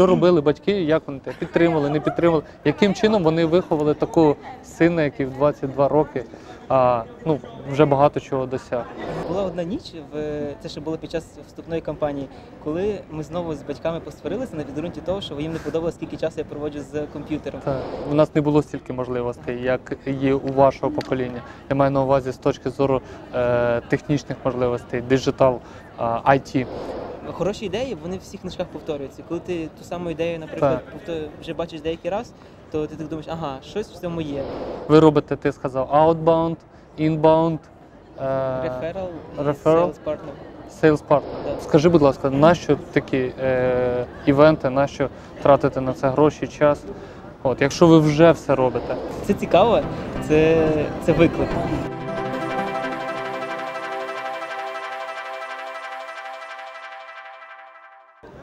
Що робили батьки, як вони тебе підтримували, не підтримували? Яким чином вони виховали такого сина, який в 22 роки а, ну, вже багато чого досяг? Була одна ніч, в це ще було під час вступної кампанії, коли ми знову з батьками посварилися на підґрунті того, що їм не подобалося, скільки часу я проводжу з комп'ютером. У нас не було стільки можливостей, як є у вашого покоління. Я маю на увазі з точки зору е, технічних можливостей, диджитал, е, IT. Хороші ідеї, вони в всіх книжках повторюються. Коли ти ту саму ідею, наприклад, повтор- вже бачиш деякий раз, то ти так думаєш, ага, щось в цьому є. Ви робите, ти сказав, outbound, inbound, е, referral. sales partner. sales partner. Да. Скажи, будь ласка, нащо такі е, івенти, нащо тратити на це гроші, час? От, якщо ви вже все робите. Це цікаво, це, це виклик.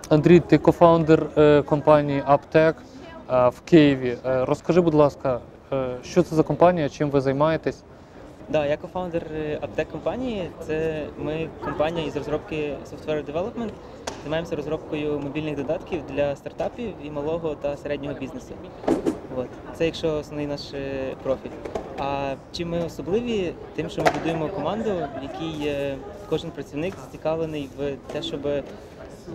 Андрій, ти кофаундер е, компанії Aptec е, в Києві. Е, розкажи, будь ласка, що це за компанія, чим ви займаєтесь? Да, я кофаундер аптек компанії. Це ми компанія із розробки software development. Займаємося розробкою мобільних додатків для стартапів і малого та середнього бізнесу. От. Це якщо основний наш профіль. А чим ми особливі? Тим, що ми будуємо команду, в якій кожен працівник зацікавлений в те, щоб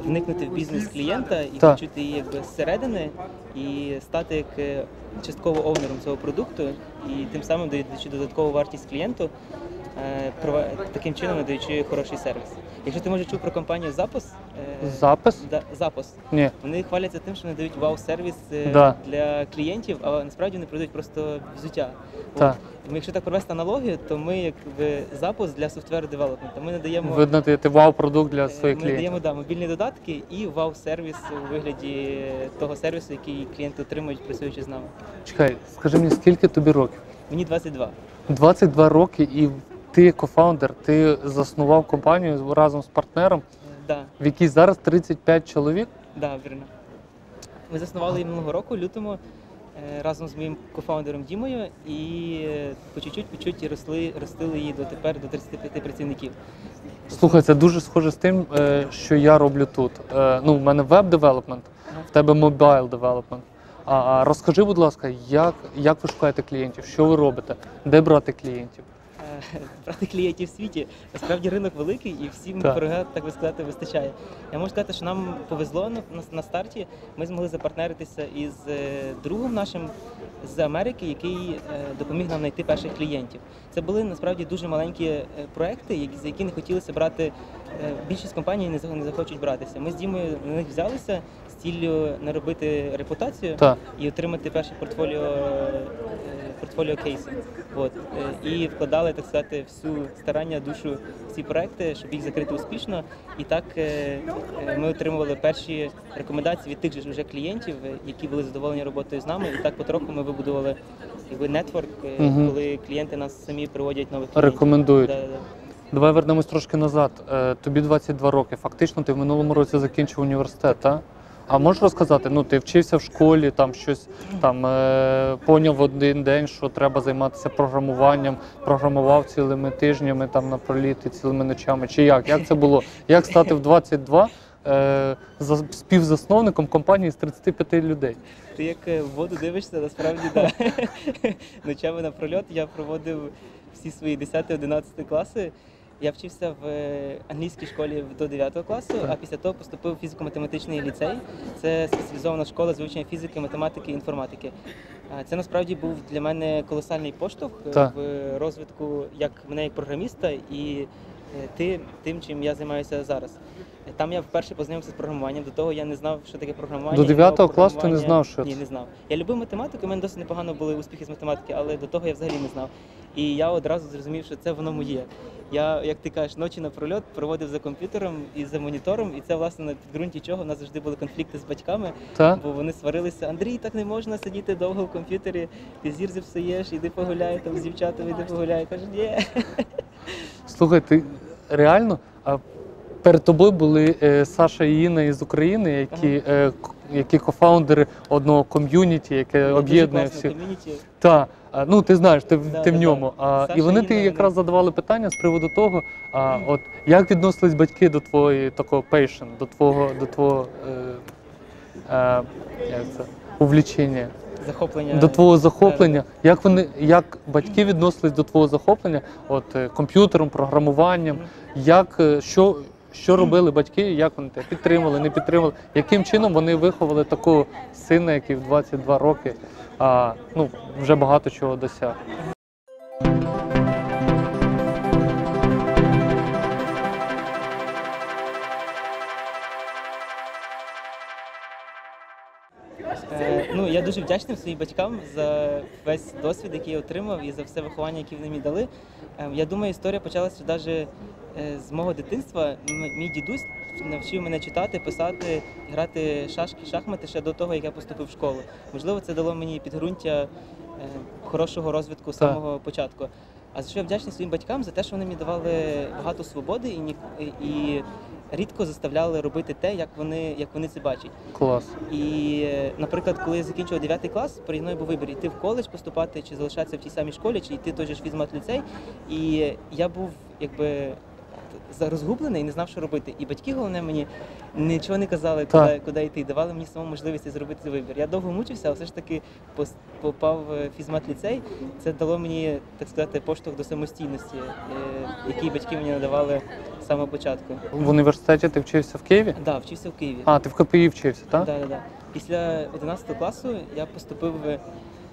вникнути в бізнес клієнта і Так. відчути її якби зсередини, і стати як е, частково овнером цього продукту, і тим самим даючи додаткову вартість клієнту, таким чином надаючи хороший сервіс. Якщо ти може чув про компанію Запис, е, Запис? да, Запис, Ні. вони хваляться тим, що надають вау-сервіс е, Да. для клієнтів, а насправді вони продають просто взуття. Так. От. Якщо так провести аналогію, то ми якби запуск для software development. Ми надаємо Ви надаєте вау-продукт для Е, своїх Ми клієнтів. даємо да, мобільні додатки і вау-сервіс у вигляді того сервісу, який клієнти отримують, працюючи з нами. Чекай, скажи мені, скільки тобі років? Мені 22. 22 роки, і ти кофаундер, ти заснував компанію разом з партнером, Да, в якій зараз 35 чоловік. да, вірно. Ми заснували її минулого року, лютому, е, разом з моїм кофаундером Дімою, і е, по чуть-чуть, по чуть росли, ростили її дотепер до 35 працівників. Слухай, це дуже схоже з тим, е, що я роблю тут. Ну, в мене веб-девелопмент, в тебе мобайл девелопмент. А розкажи, будь ласка, як, як ви шукаєте клієнтів? Що ви робите? Де брати клієнтів? Брати клієнтів в світі. Насправді ринок великий і всім Так. пирога, так би сказати, вистачає. Я можу сказати, що нам повезло на, на, старті. Ми змогли запартнеритися із е, другом нашим з Америки, який е, допоміг нам знайти перших клієнтів. Це були насправді дуже маленькі е, проекти, які, за які не хотілося брати. Більшість компаній не, не захочуть братися. Ми з Дімою на них взялися з ціллю наробити репутацію Так. і отримати перше портфоліо портфоліо кейси. От е, і вкладали так сказати всю старання, душу в ці проекти, щоб їх закрити успішно. І так е, е, ми отримували перші рекомендації від тих же ж уже клієнтів, які були задоволені роботою з нами. І так потроху ми вибудували якби нетворк, Мгм. коли клієнти нас самі приводять нових клієнтів. Рекомендують. Да, да, да. Давай вернемось трошки назад. Тобі 22 роки. Фактично, ти в минулому році закінчив університет, так? А можеш розказати, ну ти вчився в школі, там щось там е, поняв один день, що треба займатися програмуванням, програмував цілими тижнями там на проліти, цілими ночами. Чи як? Як це було? Як стати в 22 е, за, співзасновником компанії з 35 людей? Ти як е, в воду дивишся, насправді да. ночами напрольот я проводив всі свої 10-11 класи. Я вчився в е, англійській школі до 9 класу, а після того поступив в фізико-математичний ліцей. Це спеціалізована школа з вивчення фізики, математики і інформатики. Це насправді був для мене колосальний поштовх е, Так. в розвитку як мене як програміста і е, тим, чим я займаюся зараз. Там я вперше познайомився з програмуванням. До того я не знав, що таке програмування. До і 9 класу ти не знав, що Ні, не знав. Я любив математику, у мене досить непогано були успіхи з математики, але до того я взагалі не знав. І я одразу зрозумів, що це воно моє. Я, як ти кажеш, ночі напрольот проводив за комп'ютером і за монітором, і це власне на підґрунті чого в нас завжди були конфлікти з батьками, Та? бо вони сварилися. Андрій, так не можна сидіти довго в комп'ютері, ти зір зіпсуєш, іди погуляй там з дівчатами, іди погуляй. Кажу, ні. Слухай, ти реально? А перед тобою були е, Саша і Інна із України, які, е, які кофаундери одного ком'юніті, яке об'єднує всіх. Та, ну ти знаєш, ти, Да, ти в ньому. да. А, Саша і вони ти якраз задавали питання з приводу того, а, от, як відносились батьки до твоєї такого пейшн, до твого, до твого е, е, як це, увлічення, Захоплення до твого захоплення. Як вони, як батьки відносились до твого захоплення, от е, комп'ютером, програмуванням, як е, що, що робили батьки, як вони тебе підтримували, не підтримували, яким чином вони виховали такого сина, який в 22 роки а, ну, вже багато чого досяг. Е, ну, я дуже вдячний своїм батькам за весь досвід, який я отримав, і за все виховання, яке вони мені дали. Е, я думаю, історія почалася навіть з мого дитинства. Мій дідусь навчив мене читати, писати, грати шашки, шахмати ще до того, як я поступив в школу. Можливо, це дало мені підґрунтя е, хорошого розвитку з самого початку. А за що я вдячний своїм батькам за те, що вони мені давали багато свободи і, ні- і рідко заставляли робити те, як вони, як вони це бачать. Клас. І, е, наприклад, коли я закінчував 9 клас, переді мною був вибір йти в коледж поступати, чи залишатися в тій самій школі, чи йти той же фізмат ліцей. І я був якби розгублений і не знав, що робити. І батьки головне мені нічого не казали, Так. куди, куди йти. Давали мені самому можливість зробити цей вибір. Я довго мучився, але все ж таки попав в фізмат ліцей. Це дало мені, так сказати, поштовх до самостійності, е, який батьки мені надавали з самого початку. В університеті ти вчився в Києві? Да, вчився в Києві. А, ти в КПІ вчився, так? Да, да, да. Після 11 класу я поступив в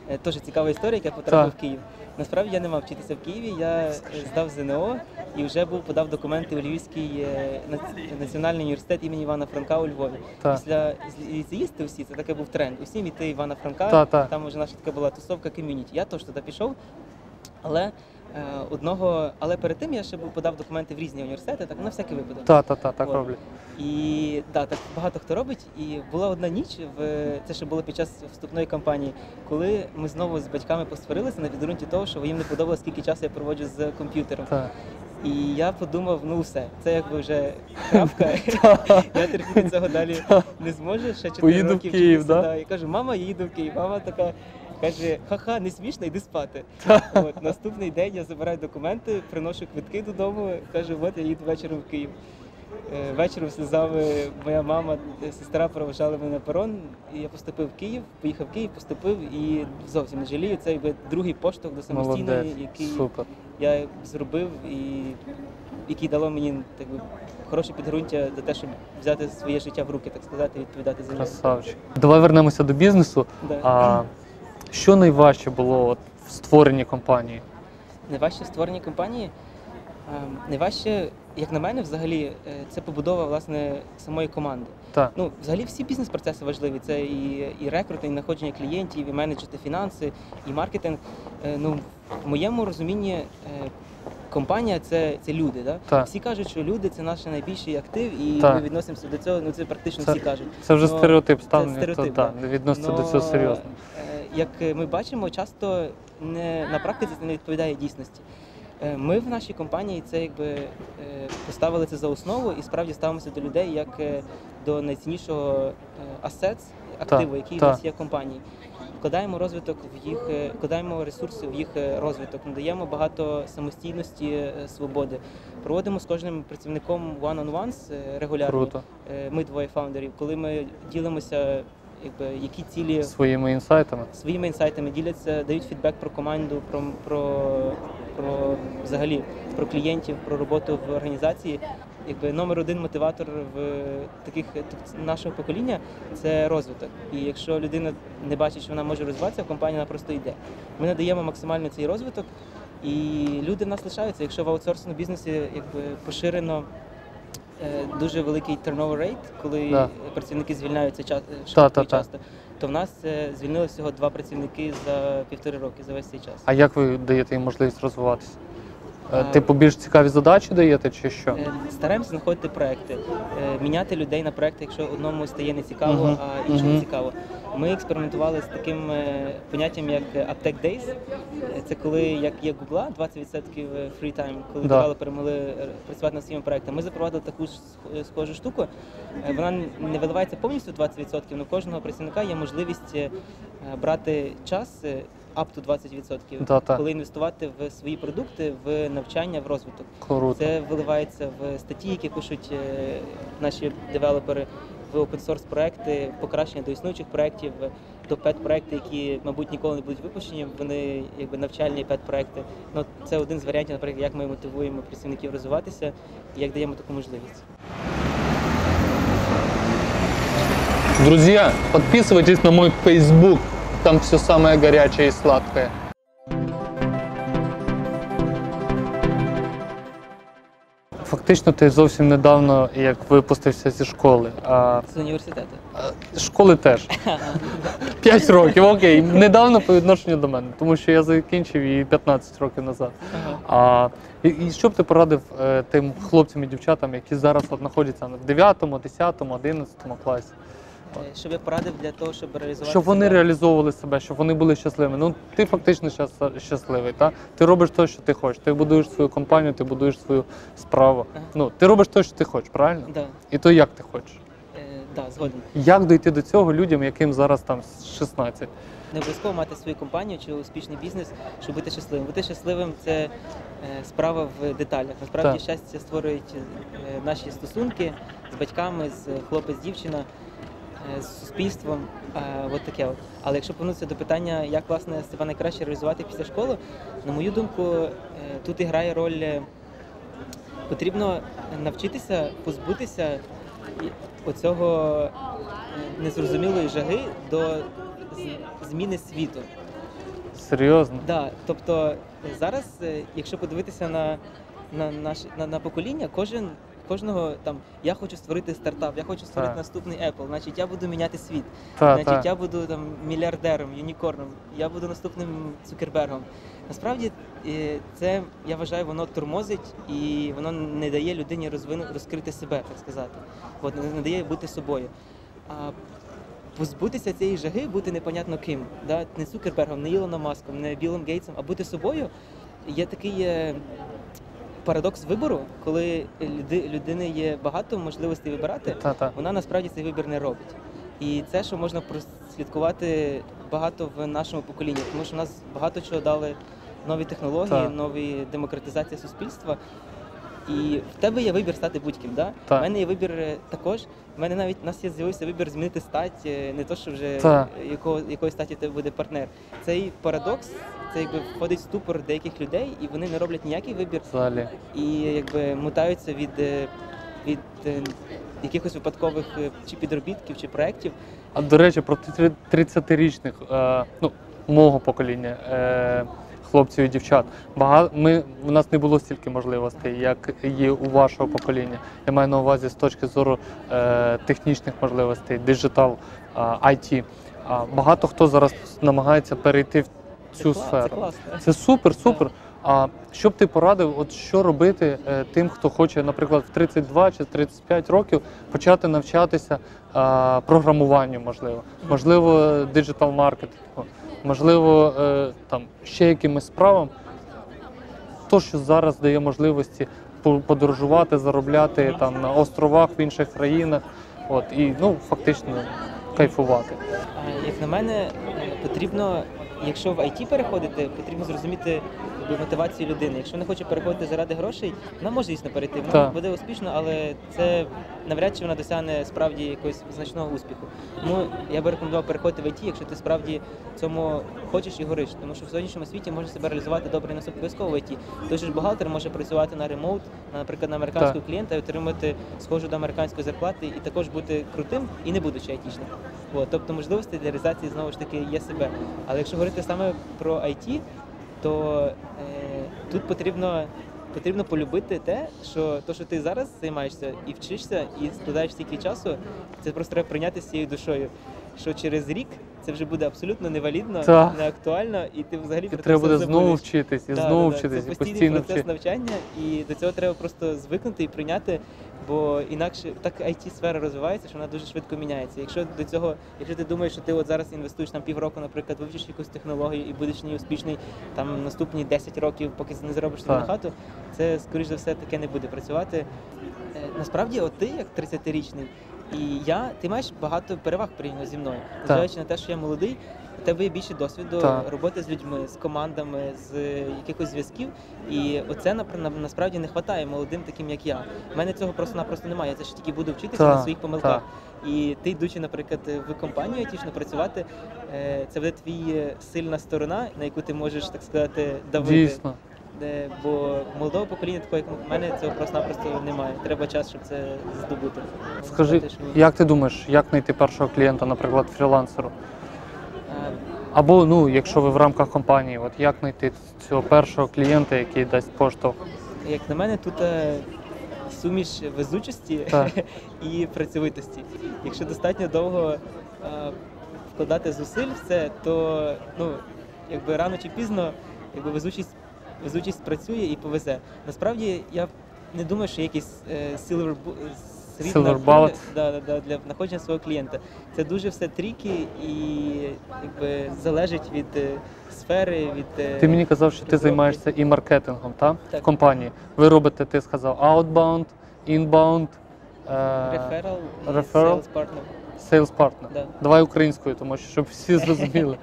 е, теж цікава історія, як я потрапив Так. в Київ. Насправді я не мав вчитися в Києві. Я е, здав ЗНО і вже був подав документи у Львівський е, національний університет імені Івана Франка у Львові. Та. Після ліцеїсти всі це таке був тренд. Усім іти Івана Франка. Та, та. Там вже наша така була тусовка ком'юніті. Я теж туди пішов, але. Е, Одного, але перед тим я ще був подав документи в різні університети, так на всякий випадок. Та, та, та, так От. роблять. І да, так багато хто робить. І була одна ніч в це ще було під час вступної кампанії, коли ми знову з батьками посварилися на підґрунті того, що їм не подобалося, скільки часу я проводжу з комп'ютером. Так. І я подумав, ну все, це якби вже крапка. я терпіти цього далі не зможу. Ще 4 Поїду в роки вчитися? Я кажу, мама, я їду в Київ. Мама така. Каже, ха-ха, не смішно, йди спати. От, наступний день я забираю документи, приношу квитки додому, кажу, от я їду вечором в Київ. Е, Вечором сльозами моя мама, е, сестра проважали мене на перон, і я поступив в Київ, поїхав в Київ, поступив і зовсім не жалію. Це якби другий поштовх до самостійної, Молодець. який Супер. я зробив і який дало мені так би, хороше підґрунтя до те, щоб взяти своє життя в руки, так сказати, і відповідати за нього. Красавчик. Давай вернемося до бізнесу. Да. А що найважче було от, в створенні компанії? Найважче в створенні компанії. ем, Найважче, як на мене, взагалі, е, це побудова власне самої команди. Так. Ну, взагалі всі бізнес-процеси важливі. Це і, і рекрутинг, і знаходження клієнтів, і менеджити фінанси, і маркетинг. Е, Ну, в моєму розумінні е, компанія це, це люди. Да? Так. Всі кажуть, що люди це наш найбільший актив, і Так. ми відносимося до цього. Ну це практично Це- всі кажуть. Це вже Но стереотип це ставлення, стереотип, то, да. да, відноситься до цього серйозно. Як ми бачимо, часто не на практиці це не відповідає дійсності. Е, Ми в нашій компанії це якби е, поставили це за основу і справді ставимося до людей як е, до найціннішого асет, активу, який так. нас є в компанії. Вкладаємо розвиток в їх, вкладаємо ресурси в їх розвиток, надаємо багато самостійності, свободи. Проводимо з кожним працівником one-on-ones регулярно. Круто. Ми двоє фаундерів, коли ми ділимося, якби які цілі Своїми інсайтами. своїми інсайтами діляться, дають фідбек про команду, про, про, про взагалі про клієнтів, про роботу в організації. Якби номер один мотиватор в таких так, нашого покоління це розвиток. І якщо людина не бачить, що вона може розвиватися, компанія вона просто йде. Ми надаємо максимально цей розвиток, і люди в нас лишаються. Якщо в аутсорсному бізнесі якби поширено дуже великий turnover rate, коли Да. працівники звільняються ча- швидко Та, та, і та. часто, то в нас е, звільнили всього два працівники за півтори роки за весь цей час. А як ви даєте їм можливість розвиватися? Е, Типу більш цікаві задачі даєте чи що? Е, Стараємося знаходити проекти, е, міняти людей на проекти, якщо одному стає нецікаво, Мгм, а іншому мгм. цікаво. Ми експериментували з таким е, поняттям, як Aptech Days. Е, Це коли як є Google, 20% free time, коли Да. девелопери могли е, працювати над своїми проектами. Ми запровадили таку ж схожу штуку. Е, Вона не виливається повністю 20%, але у кожного працівника є можливість е, брати час. е, Up to 20%, Да, так. коли інвестувати в свої продукти, в навчання, в розвиток. Круто. Це виливається в статті, які пишуть е, наші девелопери. В open-source проекти, покращення до існуючих проєктів, до пет-проекти, які, мабуть, ніколи не будуть випущені. Вони якби навчальні пет-проекти. Ну, це один з варіантів, наприклад, як ми мотивуємо працівників розвиватися і як даємо таку можливість. Друзья, подписывайтесь на мой Facebook. Там все самое горячее и сладкое. Фактично, ти зовсім недавно як випустився зі школи. А З університету. а, школи теж. П'ять років, окей. Недавно по відношенню до мене, тому що я закінчив її 15 років назад. Ага. А і, і що б ти порадив е, тим хлопцям і дівчатам, які зараз от знаходяться в 9, 10, 11 класі? Е, Щоб я порадив для того, щоб реалізувати Щоб вони себе. реалізовували себе, щоб вони були щасливими. Ну ти фактично щас, щасливий, та ти робиш те, що ти хочеш. Ти будуєш свою компанію, ти будуєш свою справу. Ага. Ну ти робиш те, що ти хочеш, правильно? Да, І то як ти хочеш. е, да, згоден. Як дойти до цього людям, яким зараз там 16? Не обов'язково мати свою компанію чи успішний бізнес, щоб бути щасливим. Бути щасливим це е, справа в деталях. Насправді Так. щастя створюють е, наші стосунки з батьками, з хлопець, дівчина, е, з суспільством. е, От таке от. Але якщо повернутися до питання, як власне себе найкраще реалізувати після школи, на мою думку, е, тут і грає роль. е, Потрібно навчитися позбутися оцього е, незрозумілої жаги до зміни світу. Серйозно? Да, тобто е, зараз, е, якщо подивитися на, на, наш, на, на покоління, кожен. Кожного там я хочу створити стартап, я хочу створити Так. наступний Apple, значить я буду міняти світ. Та, значить, та. я буду там мільярдером, юнікорном, я буду наступним Цукербергом. Насправді е, це я вважаю, воно тормозить і воно не дає людині розвину розкрити себе, так сказати. От не, не дає бути собою. А позбутися цієї жаги, бути непонятно ким. Да? Не Цукербергом, не Ілоном Маском, не Білом Гейтсом, а бути собою. Є такий е, парадокс вибору, коли люди, людини є багато можливостей вибирати Та, та. вона насправді цей вибір не робить. І це, що можна прослідкувати багато в нашому поколінні, тому що в нас багато чого дали нові технології, нові демократизація суспільства. І в тебе є вибір стати будь-ким. Да? Так. У мене є вибір е, також. У мене навіть у нас є з'явився вибір змінити стать, е, не то, що вже Так. якого, якої статі тебе буде партнер. Цей парадокс, це якби входить в ступор деяких людей, і вони не роблять ніякий вибір Взагалі. і якби мутаються від, е, від якихось випадкових чи підробітків, чи проєктів. А до речі, про 30-річних, е, ну, мого покоління, е, хлопців і дівчат. Багато, ми, у нас не було стільки можливостей, як є у вашого покоління. Я маю на увазі з точки зору е, технічних можливостей, диджитал, е, IT. А багато хто зараз намагається перейти в цю клас, сферу. Це класно. Це супер, супер. А що б ти порадив, от що робити е, тим, хто хоче, наприклад, в 32 чи 35 років почати навчатися е, програмуванню, можливо, можливо, диджитал маркетингу, можливо, е, там ще якимось справам. То, що зараз дає можливості по- подорожувати, заробляти там на островах в інших країнах, от і ну фактично кайфувати. Як на мене, потрібно, якщо в IT переходити, потрібно зрозуміти якби, мотивацію людини. Якщо не хоче переходити заради грошей, вона може дійсно перейти. Вона Так. буде успішно, але це навряд чи вона досягне справді якогось значного успіху. Тому я би рекомендував переходити в IT, якщо ти справді цьому хочеш і гориш. Тому що в сьогоднішньому світі можна себе реалізувати добре не обов'язково в IT. Той ж бухгалтер може працювати на ремоут, наприклад, на американського Так. клієнта і отримати схожу до американської зарплати, і також бути крутим і не будучи айтішним. Тобто можливості для реалізації знову ж таки є себе. Але якщо говорити саме про IT, то е, тут потрібно. Потрібно полюбити те, що то, що ти зараз займаєшся і вчишся, і складаєш стільки часу, це просто треба прийняти з цією душою. Що через рік це вже буде абсолютно невалідно, Так. не актуально, і ти взагалі І про треба буде знову вчитись і Да, знову да, вчитись, Це і постійний постійно процес навчання, і до цього треба просто звикнути і прийняти, бо інакше так it сфера розвивається, що вона дуже швидко міняється. Якщо до цього, якщо ти думаєш, що ти от зараз інвестуєш там півроку, наприклад, вивчиш якусь технологію і будеш в ній успішний там наступні 10 років, поки не заробиш собі на хату, це скоріш за все таке не буде працювати. Е, Насправді, от ти, як 30-річний, І я, ти маєш багато переваг порівняно зі мною. Незважаючи на те, що я молодий, у тебе є більше досвіду Так. роботи з людьми, з командами, з якихось зв'язків. І оце насправді не вистачає молодим, таким як я. У мене цього просто-напросто немає. Я це ж тільки буду вчитися Так, на своїх помилках. так. І ти, йдучи, наприклад, в компанію айтішну працювати, е, це буде твоя сильна сторона, на яку ти можеш, так сказати, давити. Дійсно. Е, Бо молодого покоління, такого як в мене, цього просто-напросто немає. Треба час, щоб це здобути. Скажи, Сказати, що як ти думаєш, як знайти першого клієнта, наприклад, фрілансеру? Або ну, якщо ви в рамках компанії, от як знайти цього першого клієнта, який дасть поштовх? Як на мене, тут е, суміш везучості Так. і працьовитості. Якщо достатньо довго е, вкладати зусиль в це, то ну, якби рано чи пізно якби везучість, везучість працює і повезе. Насправді я не думаю, що якийсь е, Silver куля, да, да, для знаходження свого клієнта. Це дуже все тріки і якби залежить від е, сфери, від е, Ти мені казав, що ти займаєшся і маркетингом, так? Так. В компанії. Ви робите, ти сказав, outbound, inbound, е, Referral referral? sales partner. sales partner. Да. Давай українською, тому що щоб всі зрозуміли.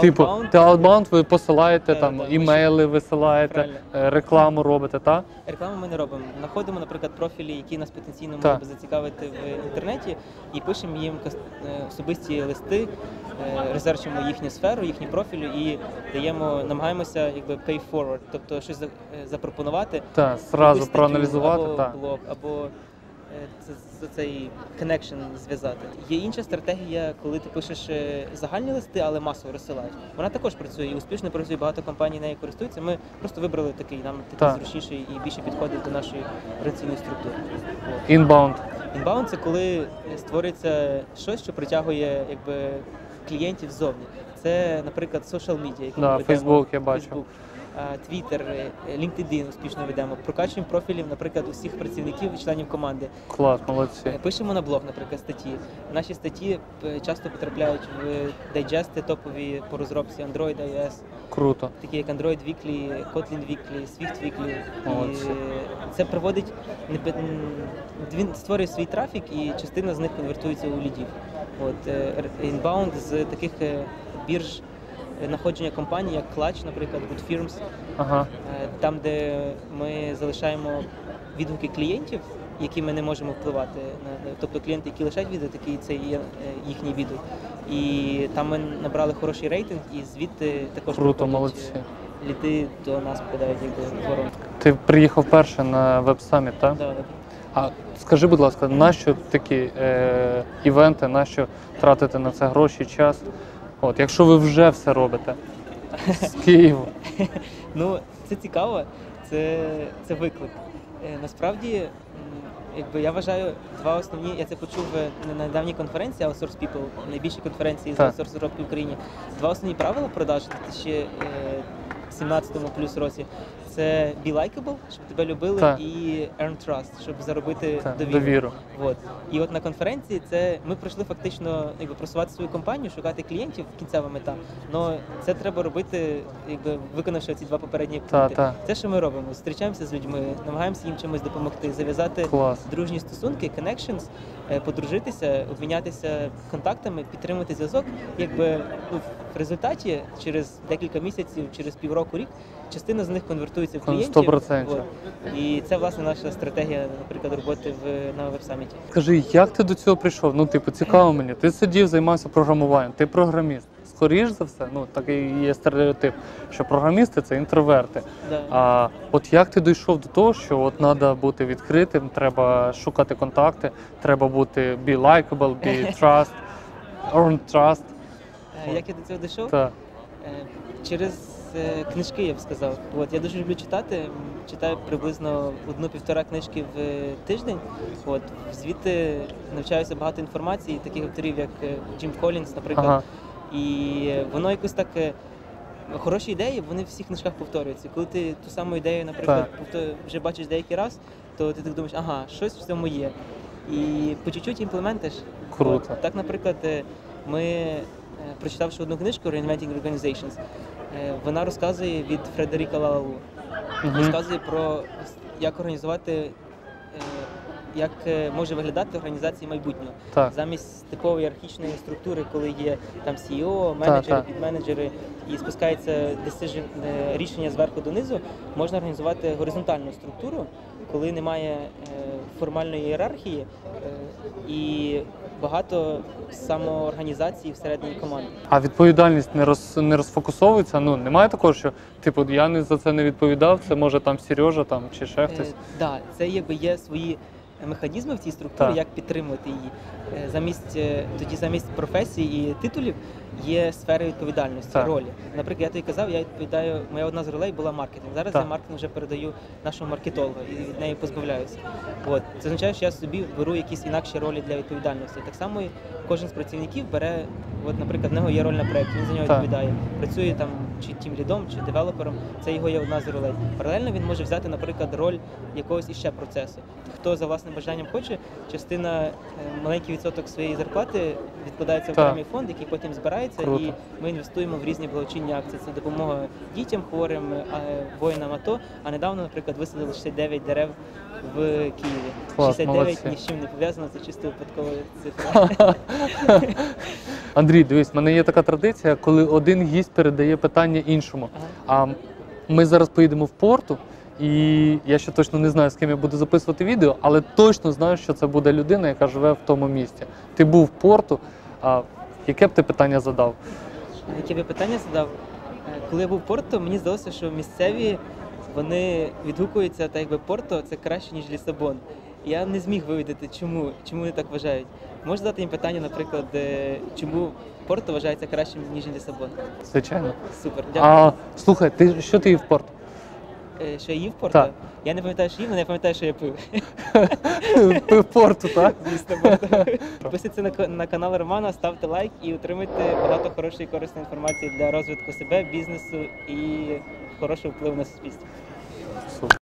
Типу, Outbound, ти outbound, ви посилаєте Да, там ми імейли, висилаєте, Правильно. е, рекламу робите, так? рекламу ми не робимо. Знаходимо, наприклад, профілі, які нас потенційно Так. могли би зацікавити в інтернеті, і пишемо їм кас- е, особисті листи, е, резерчимо їхню сферу, їхні профілі і даємо, намагаємося якби pay forward, тобто щось за- е, запропонувати. Так, зразу статтю проаналізувати, або так. блог, або е, цей connection зв'язати. Є інша стратегія, коли ти пишеш е, загальні листи, але масово розсилаєш. Вона також працює і успішно працює. Багато компаній нею користуються. Ми просто вибрали такий нам такий Так. зручніший і більше підходить до нашої операційної структури. Inbound. Інбаунд це коли е, створюється щось, що притягує якби клієнтів ззовні. Це, наприклад, social media, які Да, ми ведемо. Facebook я бачив. Facebook, а, Twitter, е, LinkedIn успішно ведемо. Прокачуємо профілів, наприклад, усіх працівників і членів команди. Клас, Е, молодці. Пишемо на блог, наприклад, статті. Наші статті е, часто потрапляють в дайджести топові по розробці Android, iOS, Круто. такі як Android Weekly, Kotlin Weekly, Swift Weekly. Молодці. І це приводить він створює свій трафік, і частина з них конвертується у лідів. От е, inbound з таких е, бірж е, знаходження компаній, як Clutch, наприклад, Good Firms, Ага. е, там, де ми залишаємо відгуки клієнтів, які ми не можемо впливати на тобто клієнти, які лишають відео, такі це є е, їхній відгук. І там ми набрали хороший рейтинг, і звідти також Круто, молодці. е, ліди до нас подають якби в воронку. Ти приїхав перше на веб-саміт, так? Да, да. А скажи, будь ласка, нащо такі е, івенти, нащо тратити на це гроші, час? От, якщо ви вже все робите з Києва. Ну, це цікаво, це, це виклик. Е, Насправді, якби я вважаю, два основні. Я це почув е, на недавній конференції Outsource People, найбільшій конференції з аутсорс розробки в Україні. Два основні правила продажу ще е, 17-му плюс році. Це be likable, щоб тебе любили, Так. і earn trust, щоб заробити Так, довіру. довіру. От. І от на конференції це ми прийшли фактично якби просувати свою компанію, шукати клієнтів кінцева мета. Але це треба робити, якби виконавши ці два попередні пункти. та. Це, що ми робимо, зустрічаємося з людьми, намагаємося їм чимось допомогти, зав'язати Клас. дружні стосунки, connections, е, подружитися, обмінятися контактами, підтримати зв'язок. Якби ну, в результаті через декілька місяців, через півроку рік, частина з них в клієнтів. 100%. От. І це власне наша стратегія, наприклад, роботи в на веб-саміті. Скажи, як ти до цього прийшов? Ну, типу, цікаво мені. Ти сидів, займався програмуванням, ти програміст. Скоріш за все, ну такий є стереотип, що програмісти це інтроверти. Да. А от як ти дійшов до того, що от треба бути відкритим, треба шукати контакти, треба бути be likable, be trust, earn trust. Е, Як я до цього дійшов? Та, Е, Через е, книжки я б сказав. От я дуже люблю читати. Читаю приблизно одну-півтора книжки в е, тиждень. От звідти навчаюся багато інформації, таких авторів, як е, Джим Колінс, наприклад. ага, І воно якось так. е, Хороші ідеї, вони в всіх книжках повторюються. Коли ти ту саму ідею, наприклад, повтор- вже бачиш деякий раз, то ти так думаєш, ага, щось в цьому є. І по чуть-чуть імплементиш. Круто. От. Так, наприклад, ми, прочитавши одну книжку Reinventing Organizations, вона розказує від Фредеріка Лалалу. Розказує про як організувати е, як е, може виглядати організація майбутнього. Так. Замість типової архічної структури, коли є там CEO, менеджери, підменеджери і спускається decision, е, рішення зверху донизу, можна організувати горизонтальну структуру, коли немає е, формальної ієрархії е, і багато самоорганізації всередині команди. А відповідальність не роз не розфокусовується. Ну немає такого, що типу я не за це не відповідав. Це може там Сережа там чи ще хтось. Е, да, це якби є свої механізми в цій структурі, Так. як підтримувати її. Е, Замість е, тоді замість професій і титулів є сфери відповідальності, Так. ролі. Наприклад, я тобі казав, я відповідаю, моя одна з ролей була маркетинг. Зараз Так. я маркетинг вже передаю нашому маркетологу і від неї позбавляюся. От це означає, що я собі беру якісь інакші ролі для відповідальності. Так само і кожен з працівників бере, от, наприклад, в нього є роль на проєкті, він за нього Так. відповідає. Працює там чи тім лідом, чи девелопером. Це його є одна з ролей. Паралельно він може взяти, наприклад, роль якогось іще процесу. Хто за власним бажанням хоче, частина е, маленький відсоток своєї зарплати відкладається в окремий фонд, який потім збирається, Круто. і ми інвестуємо в різні благочинні акції. Це допомога дітям, хворим, е, воїнам АТО. А недавно, наприклад, висадили 69 дерев в Києві. Клас, 69 ні з чим не пов'язано, це чисто випадкова цифра. Андрій, дивись, в мене є така традиція, коли один гість передає питання іншому. А ми зараз поїдемо в порту, і я ще точно не знаю, з ким я буду записувати відео, але точно знаю, що це буде людина, яка живе в тому місті. Ти був в порту. А яке б ти питання задав? Яке б я питання задав? Е, Коли я був в Порто, мені здалося, що місцеві вони відгукуються, так якби Порто це краще, ніж Лісабон. Я не зміг вивідати, чому, чому вони так вважають. Можна задати їм питання, наприклад, е, чому Порто вважається кращим, ніж Лісабон. Звичайно. Супер, дякую. А слухай, ти що ти їв в порту? Е, Що я їв в Порто? Так. Я не пам'ятаю, що їв, але я пам'ятаю, що я пив. В порту, так? Звісно, Порто. Підписуйтесь на, на канал Романа, ставте лайк і отримайте багато хорошої і корисної інформації для розвитку себе, бізнесу і хорошого впливу на суспільство. Супер.